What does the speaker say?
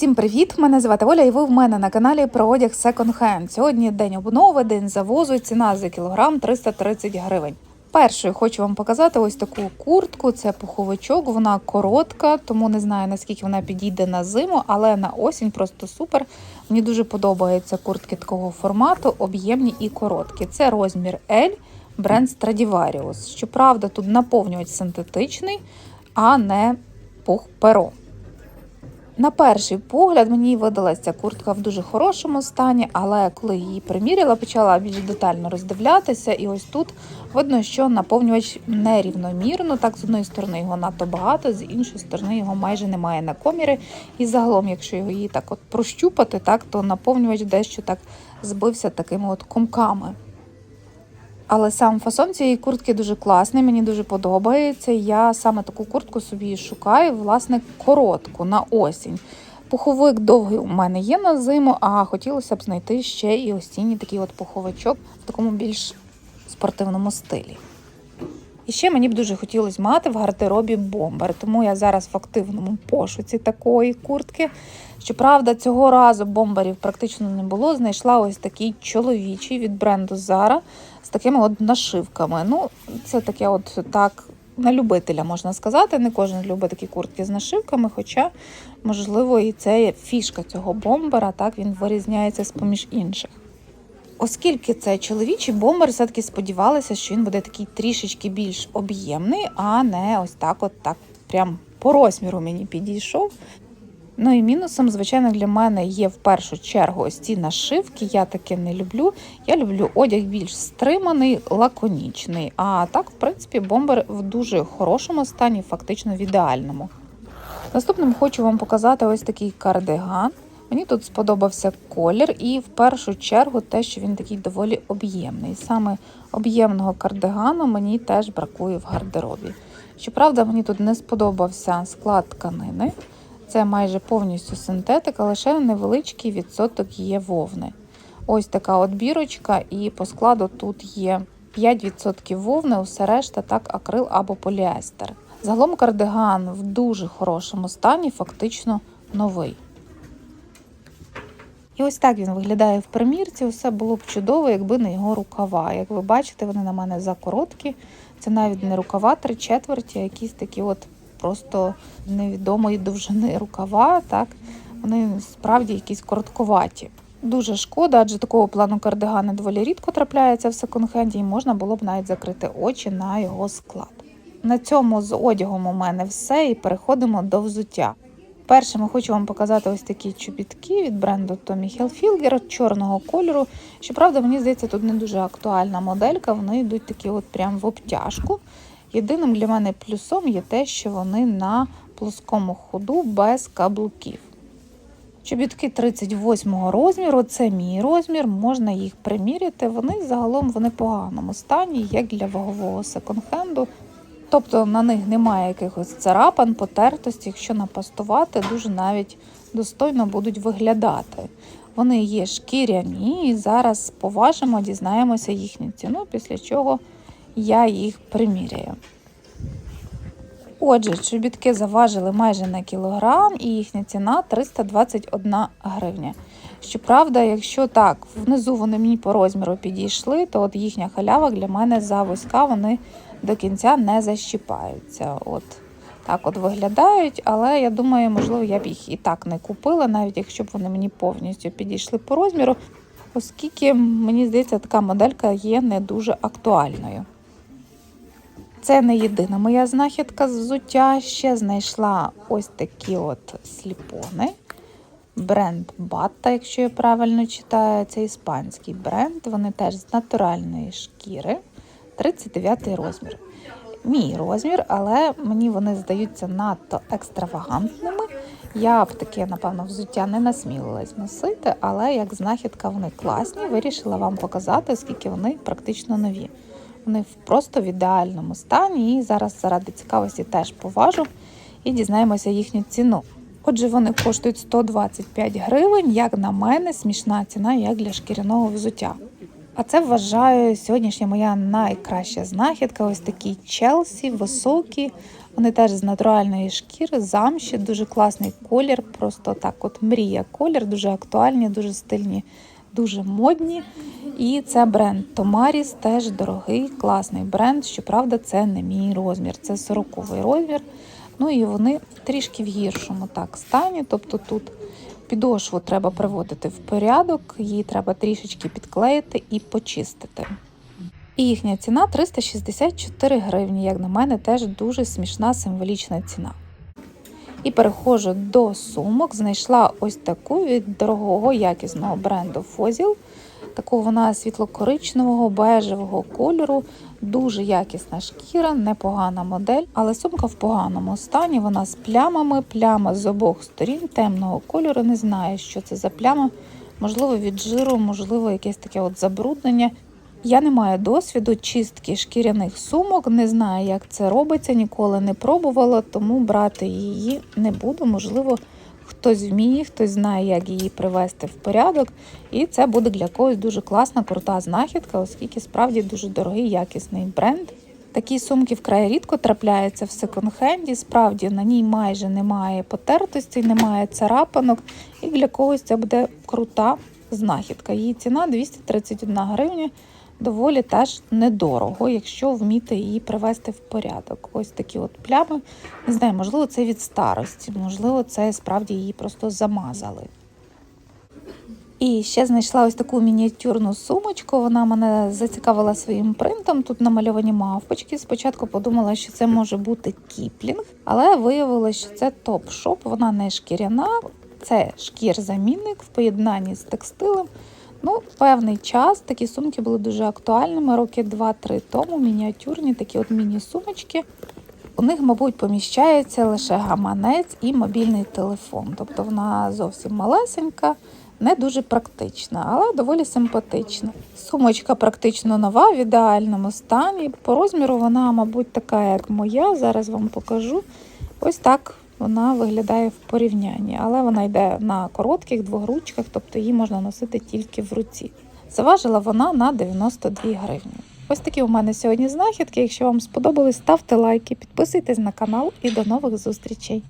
Усім привіт! Мене звати Оля, і ви в мене на каналі про одяг Second Hand. Сьогодні день обнови, день завозу. Ціна за кілограм 330 гривень. Першою хочу вам показати ось таку куртку. Це пуховичок. Вона коротка, тому не знаю наскільки вона підійде на зиму, але на осінь просто супер. Мені дуже подобаються куртки такого формату, об'ємні і короткі. Це розмір L, бренд Stradivarius. Щоправда, тут наповнювач синтетичний, а не пух перо. На перший погляд мені видалася куртка в дуже хорошому стані, але коли її приміряла, почала більш детально роздивлятися, і ось тут видно, що наповнювач нерівномірно. Так, з одної сторони його надто багато, з іншої сторони його майже немає на комірі. І загалом, якщо його її так от прощупати, так то наповнювач дещо так збився такими от комками. Але сам фасон цієї куртки дуже класний, мені дуже подобається. Я саме таку куртку собі шукаю, власне, коротку на осінь. Пуховик довгий у мене є на зиму, а хотілося б знайти ще і осінній такий от пуховичок в такому більш спортивному стилі. І ще мені б дуже хотілося мати в гардеробі бомбер, тому я зараз в активному пошуці такої куртки. Щоправда, цього разу бомберів практично не було. Знайшла ось такий чоловічий від бренду Zara з такими от нашивками. Ну, це таке, от так на любителя можна сказати. Не кожен любить такі куртки з нашивками, хоча, можливо, і це є фішка цього бомбера, так він вирізняється з поміж інших. Оскільки це чоловічий бомбер, все-таки сподівалася, що він буде такий трішечки більш об'ємний, а не ось так, от так прям по розміру мені підійшов. Ну і мінусом, звичайно, для мене є в першу чергу ось ці нашивки. Я таке не люблю. Я люблю одяг більш стриманий, лаконічний. А так, в принципі, бомбер в дуже хорошому стані, фактично в ідеальному. Наступним хочу вам показати ось такий кардиган. Мені тут сподобався колір, і в першу чергу те, що він такий доволі об'ємний. Саме об'ємного кардигану мені теж бракує в гардеробі. Щоправда, мені тут не сподобався склад тканини. Це майже повністю синтетика, лише невеличкий відсоток є вовни. Ось така от бірочка, і по складу тут є 5% вовни, усе решта так акрил або поліестер. Загалом кардиган в дуже хорошому стані, фактично новий. І ось так він виглядає в примірці. Усе було б чудово, якби не його рукава. Як ви бачите, вони на мене закороткі. Це навіть не рукава три четверті, а якісь такі от просто невідомої довжини рукава. Так? Вони справді якісь коротковаті. Дуже шкода, адже такого плану кардигани доволі рідко трапляється в секонд-хенді, і можна було б навіть закрити очі на його склад. На цьому з одягом у мене все, і переходимо до взуття. Першим хочу вам показати ось такі чобітки від бренду Tommy Hilfiger чорного кольору. Щоправда, мені здається, тут не дуже актуальна моделька, вони йдуть такі от прям в обтяжку. Єдиним для мене плюсом є те, що вони на плоскому ходу без каблуків. Чобітки 38 розміру, це мій розмір, можна їх приміряти. Вони загалом в непоганому стані, як для вагового секонд-хенду. Тобто на них немає якихось царапин, потертості, якщо напастувати, дуже навіть достойно будуть виглядати. Вони є шкіряні, і зараз поважимо, дізнаємося їхню ціну, після чого я їх приміряю. Отже, чобітки заважили майже на кілограм, і їхня ціна 321 гривня. Щоправда, якщо так, внизу вони мені по розміру підійшли, то от їхня халява для мене завузька, вони до кінця не защіпаються. От так от виглядають, але я думаю, можливо, я б їх і так не купила, навіть якщо б вони мені повністю підійшли по розміру, оскільки, мені здається, така моделька є не дуже актуальною. Це не єдина моя знахідка з взуття. Ще знайшла ось такі от сліпони. Бренд Батта, якщо я правильно читаю, це іспанський бренд. Вони теж з натуральної шкіри. 39 розмір. Мій розмір, але мені вони здаються надто екстравагантними. Я б таке, напевно, взуття не насмілилась носити, але як знахідка вони класні. Вирішила вам показати, оскільки вони практично нові. Вони просто в ідеальному стані. І зараз заради цікавості теж поважу і дізнаємося їхню ціну. Отже, вони коштують 125 гривень, як на мене, смішна ціна, як для шкіряного взуття. А це вважаю сьогоднішня моя найкраща знахідка. Ось такі Челсі, високі. Вони теж з натуральної шкіри, замші, дуже класний колір, просто так, от мрія колір, дуже актуальні, дуже стильні, дуже модні. І це бренд Tomaris, теж дорогий, класний бренд. Щоправда, це не мій розмір, це 40-й розмір. Ну і вони трішки в гіршому так стані. Тобто тут підошву треба приводити в порядок, її треба трішечки підклеїти і почистити. І їхня ціна 364 гривні. Як на мене, теж дуже смішна символічна ціна. І переходжу до сумок. Знайшла ось таку від дорогого якісного бренду Fossil. Такого вона світло-коричневого, бежевого кольору, дуже якісна шкіра, непогана модель, але сумка в поганому стані. Вона з плямами, пляма з обох сторін темного кольору. Не знаю, що це за пляма. Можливо, від жиру, можливо, якесь таке от забруднення. Я не маю досвіду чистки шкіряних сумок, не знаю, як це робиться, ніколи не пробувала, тому брати її не буду. Можливо, хтось вміє, хтось знає, як її привести в порядок. І це буде для когось дуже класна, крута знахідка, оскільки справді дуже дорогий, якісний бренд. Такі сумки вкрай рідко трапляються в секонд-хенді. Справді на ній майже немає потертостей, немає царапанок, і для когось це буде крута знахідка. Її ціна 231 гривня. Доволі теж недорого, якщо вміти її привести в порядок. Ось такі от плями. Не знаю, можливо, це від старості, можливо, це справді її просто замазали. І ще знайшла ось таку мініатюрну сумочку. Вона мене зацікавила своїм принтом. Тут намальовані мавпочки. Спочатку подумала, що це може бути кіплінг, але виявилося, що це топ-шоп. Вона не шкіряна, це шкір-замінник в поєднанні з текстилем. Ну, певний час такі сумки були дуже актуальними. Роки 2-3 тому мініатюрні такі от міні-сумочки. У них, мабуть, поміщається лише гаманець і мобільний телефон. Тобто вона зовсім малесенька, не дуже практична, але доволі симпатична. Сумочка практично нова, в ідеальному стані. По розміру вона, мабуть, така, як моя. Зараз вам покажу. Ось так вона виглядає в порівнянні, але вона йде на коротких двох ручках, тобто її можна носити тільки в руці. Заважила вона на 92 гривні. Ось такі у мене сьогодні знахідки. Якщо вам сподобались, ставте лайки, підписуйтесь на канал і до нових зустрічей.